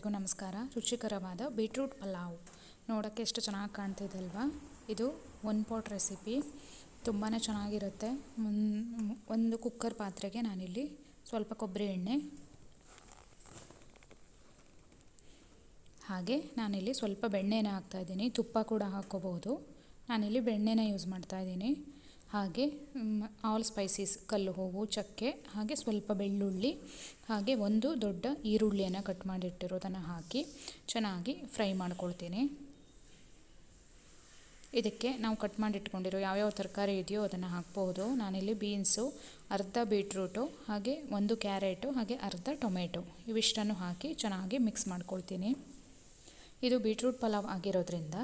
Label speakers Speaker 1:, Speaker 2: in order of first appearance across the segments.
Speaker 1: ಎಲ್ಲರಿಗೂ ನಮಸ್ಕಾರ. ರುಚಿಕರವಾದ ಬೀಟ್ರೂಟ್ ಪಲಾವ್ ನೋಡೋಕ್ಕೆ ಎಷ್ಟು ಚೆನ್ನಾಗಿ ಕಾಣ್ತಿದೆ ಅಲ್ವಾ ಇದು ಒನ್ ಪಾಟ್ ರೆಸಿಪಿ ತುಂಬಾ ಚೆನ್ನಾಗಿರುತ್ತೆ. ಒಂದು ಕುಕ್ಕರ್ ಪಾತ್ರೆಗೆ ನಾನಿಲ್ಲಿ ಸ್ವಲ್ಪ ಕೊಬ್ಬರಿ ಎಣ್ಣೆ. ಹಾಗೆ ನಾನಿಲ್ಲಿ ಸ್ವಲ್ಪ ಬೆಣ್ಣೆನ ಹಾಕ್ತಾಯಿದ್ದೀನಿ ತುಪ್ಪ ಕೂಡ ಹಾಕ್ಕೋಬಹುದು ನಾನಿಲ್ಲಿ ಬೆಣ್ಣೆನ ಯೂಸ್ ಮಾಡ್ತಾಯಿದ್ದೀನಿ ಹಾಗೆ ಆಲ್ ಸ್ಪೈಸಸ್ ಕಲ್ಲು ಹೂವು ಚಕ್ಕೆ, ಹಾಗೆ ಸ್ವಲ್ಪ ಬೆಳ್ಳುಳ್ಳಿ, ಹಾಗೆ ಒಂದು ದೊಡ್ಡ ಈರುಳ್ಳಿಯನ್ನು ಕಟ್ ಮಾಡಿಟ್ಟಿರೋದನ್ನು ಹಾಕಿ ಚೆನ್ನಾಗಿ ಫ್ರೈ ಮಾಡ್ಕೊಳ್ತೀನಿ. ಇದಕ್ಕೆ ನಾವು ಕಟ್ ಮಾಡಿಟ್ಕೊಂಡಿರೋ ಯಾವ್ಯಾವ ತರಕಾರಿ ಇದೆಯೋ ಅದನ್ನು ಹಾಕ್ಬೋದು. ನಾನಿಲ್ಲಿ ಬೀನ್ಸು, ಅರ್ಧ ಬೀಟ್ರೂಟು, ಹಾಗೆ ಒಂದು ಕ್ಯಾರೆಟು, ಹಾಗೆ ಅರ್ಧ ಟೊಮೆಟೊ ಇವಿಷ್ಟನ್ನು ಹಾಕಿ ಚೆನ್ನಾಗಿ ಮಿಕ್ಸ್ ಮಾಡ್ಕೊಳ್ತೀನಿ. ಇದು ಬೀಟ್ರೂಟ್ ಪಲಾವ್ ಆಗಿರೋದ್ರಿಂದ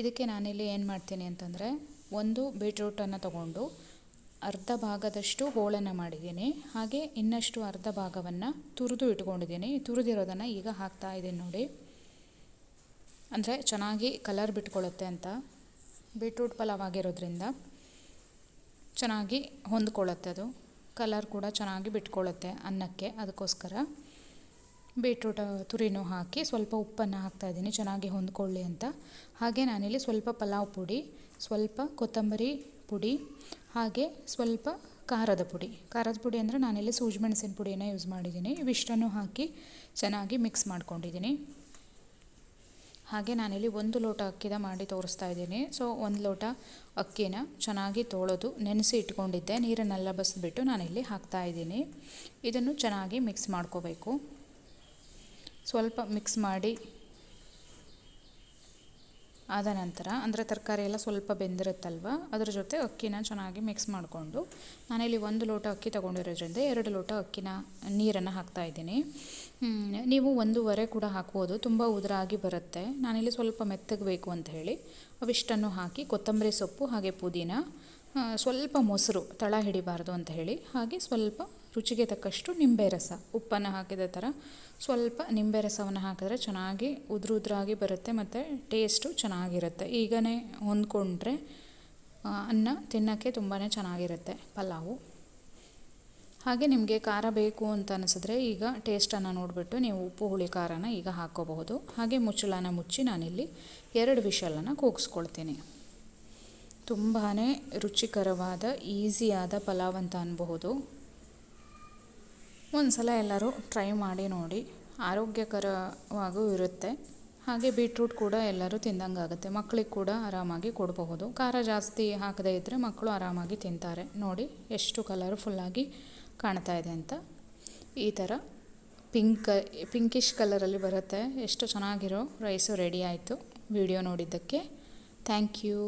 Speaker 1: ಇದಕ್ಕೆ ನಾನಿಲ್ಲಿ ಏನು ಮಾಡ್ತೀನಿ ಅಂತಂದರೆ ಒಂದು ಬೀಟ್ರೂಟನ್ನು ತಗೊಂಡು ಅರ್ಧ ಭಾಗದಷ್ಟು ಹೋಳನ್ನು ಮಾಡಿದ್ದೀನಿ. ಹಾಗೆ ಇನ್ನಷ್ಟು ಅರ್ಧ ಭಾಗವನ್ನು ತುರಿದು ಇಟ್ಕೊಂಡಿದ್ದೀನಿ. ತುರಿದಿರೋದನ್ನು ಈಗ ಹಾಕ್ತಾ ಇದ್ದೀನಿ ನೋಡಿ. ಅಂದರೆ ಚೆನ್ನಾಗಿ ಕಲರ್ ಬಿಟ್ಕೊಳ್ಳುತ್ತೆ ಅಂತ. ಬೀಟ್ರೂಟ್ ಪಲಾವ್ ಆಗಿರೋದ್ರಿಂದ ಚೆನ್ನಾಗಿ ಹೊಂದ್ಕೊಳ್ಳುತ್ತೆ ಅದು. ಕಲರ್ ಕೂಡ ಚೆನ್ನಾಗಿ ಬಿಟ್ಕೊಳ್ಳುತ್ತೆ ಅನ್ನಕ್ಕೆ ಅದಕ್ಕೋಸ್ಕರ. ಬೀಟ್ರೂಟ್ ತುರಿನೂ ಹಾಕಿ ಸ್ವಲ್ಪ ಉಪ್ಪನ್ನು ಹಾಕ್ತಾಯಿದ್ದೀನಿ ಚೆನ್ನಾಗಿ ಹೊಂದ್ಕೊಳ್ಳಿ ಅಂತ. ಹಾಗೆ ನಾನಿಲ್ಲಿ ಸ್ವಲ್ಪ ಪಲಾವ್ ಪುಡಿ, ಸ್ವಲ್ಪ ಕೊತ್ತಂಬರಿ ಪುಡಿ, ಹಾಗೆ ಸ್ವಲ್ಪ ಖಾರದ ಪುಡಿ. ಖಾರದ ಪುಡಿ ಅಂದರೆ ನಾನಿಲ್ಲಿ ಸೂಜಿ ಮೆಣಸಿನ ಪುಡಿಯನ್ನು ಯೂಸ್ ಮಾಡಿದ್ದೀನಿ ಇವಿಷ್ಟನ್ನು ಹಾಕಿ ಚೆನ್ನಾಗಿ ಮಿಕ್ಸ್ ಮಾಡ್ಕೊಂಡಿದ್ದೀನಿ. ಹಾಗೆ ನಾನಿಲ್ಲಿ ಒಂದು ಲೋಟ ಅಕ್ಕಿದ ಮಾಡಿ ತೋರಿಸ್ತಾ ಇದ್ದೀನಿ. ಸೊ ಒಂದು ಲೋಟ ಅಕ್ಕಿನ ಚೆನ್ನಾಗಿ ತೊಳೆದು ನೆನೆಸಿ ಇಟ್ಕೊಂಡಿದ್ದೆ. ನೀರನ್ನೆಲ್ಲ ಬಸಿದ್ಬಿಟ್ಟು ನಾನಿಲ್ಲಿ ಹಾಕ್ತಾ ಇದ್ದೀನಿ. ಇದನ್ನು ಚೆನ್ನಾಗಿ ಮಿಕ್ಸ್ ಮಾಡ್ಕೋಬೇಕು. ಸ್ವಲ್ಪ ಮಿಕ್ಸ್ ಮಾಡಿ ಆದ ನಂತರ, ಅಂದರೆ ತರಕಾರಿ ಎಲ್ಲ ಸ್ವಲ್ಪ ಬೆಂದಿರುತ್ತಲ್ವ, ಅದರ ಜೊತೆ ಅಕ್ಕಿನ ಚೆನ್ನಾಗಿ ಮಿಕ್ಸ್ ಮಾಡಿಕೊಂಡು, ನಾನಿಲ್ಲಿ ಒಂದು ಲೋಟ ಅಕ್ಕಿ ತೊಗೊಂಡಿರೋದ್ರಿಂದ ಎರಡು ಲೋಟ ಅಕ್ಕಿನ ನೀರನ್ನು ಹಾಕ್ತಾ ಇದ್ದೀನಿ. ನೀವು ಒಂದೂವರೆ ಕೂಡ ಹಾಕ್ಬೋದು, ತುಂಬ ಉದುರಾಗಿ ಬರುತ್ತೆ. ನಾನಿಲ್ಲಿ ಸ್ವಲ್ಪ ಮೆತ್ತಗಬೇಕು ಅಂತ ಹೇಳಿ, ಅವಿಷ್ಟನ್ನು ಹಾಕಿ ಕೊತ್ತಂಬರಿ ಸೊಪ್ಪು ಹಾಗೆ ಪುದೀನ ಸ್ವಲ್ಪ ಮೊಸರು ತಳ ಹಿಡಿಬಾರ್ದು ಅಂತ ಹೇಳಿ, ಹಾಗೆ ಸ್ವಲ್ಪ ರುಚಿಗೆ ತಕ್ಕಷ್ಟು ನಿಂಬೆ ರಸ, ಉಪ್ಪನ್ನು ಹಾಕಿದ ಥರ. ಸ್ವಲ್ಪ ನಿಂಬೆ ರಸವನ್ನು ಹಾಕಿದ್ರೆ ಚೆನ್ನಾಗಿ ಉದುರು ಉದುರಾಗಿ ಬರುತ್ತೆ ಮತ್ತು ಟೇಸ್ಟು ಚೆನ್ನಾಗಿರುತ್ತೆ. ಈಗನೇ ಹೊಂದ್ಕೊಂಡ್ರೆ ಅನ್ನ ತಿನ್ನೋಕ್ಕೆ ತುಂಬಾ ಚೆನ್ನಾಗಿರುತ್ತೆ ಪಲಾವು. ಹಾಗೆ ನಿಮಗೆ ಖಾರ ಬೇಕು ಅಂತ ಅನಿಸಿದ್ರೆ ಈಗ ಟೇಸ್ಟನ್ನು ನೋಡಿಬಿಟ್ಟು ನೀವು ಉಪ್ಪು, ಹುಳಿ, ಖಾರನ ಈಗ ಹಾಕ್ಕೋಬಹುದು ಹಾಗೆ ಮುಚ್ಚಳನ ಮುಚ್ಚಿ ನಾನಿಲ್ಲಿ ಎರಡು ವಿಷಲನ್ನು ಕೂಗಿಸ್ಕೊಳ್ತೀನಿ. ತುಂಬಾ ರುಚಿಕರವಾದ, ಈಸಿಯಾದ ಪಲಾವ್ ಅಂತ ಅನ್ಬಹುದು. ಒಂದು ಸಲ ಎಲ್ಲರೂ ಟ್ರೈ ಮಾಡಿ ನೋಡಿ. ಆರೋಗ್ಯಕರವಾಗೂ ಇರುತ್ತೆ. ಹಾಗೆ ಬೀಟ್ರೂಟ್ ಕೂಡ ಎಲ್ಲರೂ ತಿಂದಂಗಾಗುತ್ತೆ. ಮಕ್ಕಳಿಗೆ ಕೂಡ ಆರಾಮಾಗಿ ಕೊಡಬಹುದು. ಖಾರ ಜಾಸ್ತಿ ಹಾಕದೇ ಇದ್ದರೆ ಮಕ್ಕಳು ಆರಾಮಾಗಿ ತಿಂತಾರೆ. ನೋಡಿ ಎಷ್ಟು ಕಲರ್ಫುಲ್ಲಾಗಿ ಕಾಣ್ತಾ ಇದೆ ಅಂತ. ಈ ಥರ ಪಿಂಕ್ ಪಿಂಕಿಶ್ ಕಲರಲ್ಲಿ ಬರುತ್ತೆ. ಎಷ್ಟು ಚೆನ್ನಾಗಿರೋ ರೈಸು ರೆಡಿ ಆಯಿತು. ವಿಡಿಯೋ ನೋಡಿದ್ದಕ್ಕೆ. Thank you